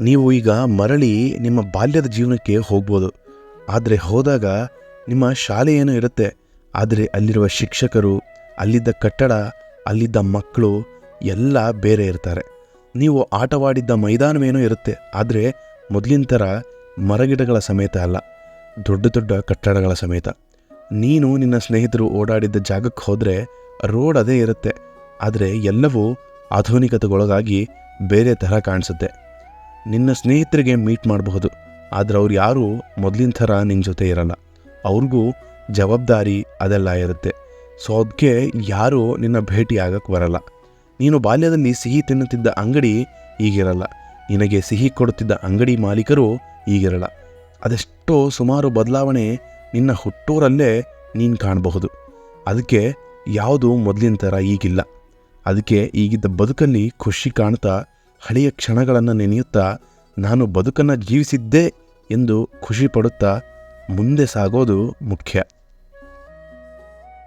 ನೀವು ಈಗ ಮರಳಿ ನಿಮ್ಮ ಬಾಲ್ಯದ ಜೀವನಕ್ಕೆ ಹೋಗ್ಬೋದು. ಆದರೆ ಹೋದಾಗ ನಿಮ್ಮ ಶಾಲೆ ಏನೋ ಇರುತ್ತೆ. ಆದರೆ ಅಲ್ಲಿರುವ ಶಿಕ್ಷಕರು, ಅಲ್ಲಿದ್ದ ಕಟ್ಟಡ, ಅಲ್ಲಿದ್ದ ಮಕ್ಕಳು ಎಲ್ಲ ಬೇರೆ ಇರ್ತಾರೆ. ನೀವು ಆಟವಾಡಿದ್ದ ಮೈದಾನವೇನೋ ಇರುತ್ತೆ. ಆದರೆ ಮೊದಲಿನ ಥರ ಮರಗಿಡಗಳ ಸಮೇತ ಅಲ್ಲ. ದೊಡ್ಡ ದೊಡ್ಡ ಕಟ್ಟಡಗಳ ಸಮೇತ. ನೀನು ನಿನ್ನ ಸ್ನೇಹಿತರು ಓಡಾಡಿದ್ದ ಜಾಗಕ್ಕೆ ಹೋದರೆ ರೋಡ್ ಅದೇ ಇರುತ್ತೆ. ಆದರೆ ಎಲ್ಲವೂ ಆಧುನಿಕತೆಗೊಳಗಾಗಿ ಬೇರೆ ಥರ ಕಾಣಿಸುತ್ತೆ. ನಿನ್ನ ಸ್ನೇಹಿತರಿಗೆ ಮೀಟ್ ಮಾಡಬಹುದು. ಆದರೆ ಅವ್ರು ಯಾರೂ ಮೊದಲಿನ ಥರ ನಿನ್ನ ಜೊತೆ ಇರಲ್ಲ. ಅವ್ರಿಗೂ ಜವಾಬ್ದಾರಿ ಅದೆಲ್ಲ ಇರುತ್ತೆ. ಸೊ ಅದಕ್ಕೆ ಯಾರೂ ನಿನ್ನ ಭೇಟಿ ಆಗಕ್ಕೆ ಬರಲ್ಲ. ನೀನು ಬಾಲ್ಯದಲ್ಲಿ ಸಿಹಿ ತಿನ್ನುತ್ತಿದ್ದ ಅಂಗಡಿ ಈಗಿರಲ್ಲ. ನಿನಗೆ ಸಿಹಿ ಕೊಡುತ್ತಿದ್ದ ಅಂಗಡಿ ಮಾಲೀಕರು ಈಗಿರಲ್ಲ. ಅದೆಷ್ಟೋ ಸುಮಾರು ಬದಲಾವಣೆ ನಿನ್ನ ಹುಟ್ಟೂರಲ್ಲೇ ನೀನು ಕಾಣಬಹುದು. ಅದಕ್ಕೆ ಯಾವುದು ಮೊದಲಿನ ಥರ ಈಗಿಲ್ಲ. ಅದಕ್ಕೆ ಈಗಿದ್ದ ಬದುಕಲ್ಲಿ ಖುಷಿ ಕಾಣ್ತಾ ಹಳೆಯ ಕ್ಷಣಗಳನ್ನು ನೆನೆಯುತ್ತಾ ನಾನು ಬದುಕನ್ನು ಜೀವಿಸಿದ್ದೆ ಎಂದು ಖುಷಿಪಡುತ್ತಾ ಮುಂದೆ ಸಾಗೋದು ಮುಖ್ಯ.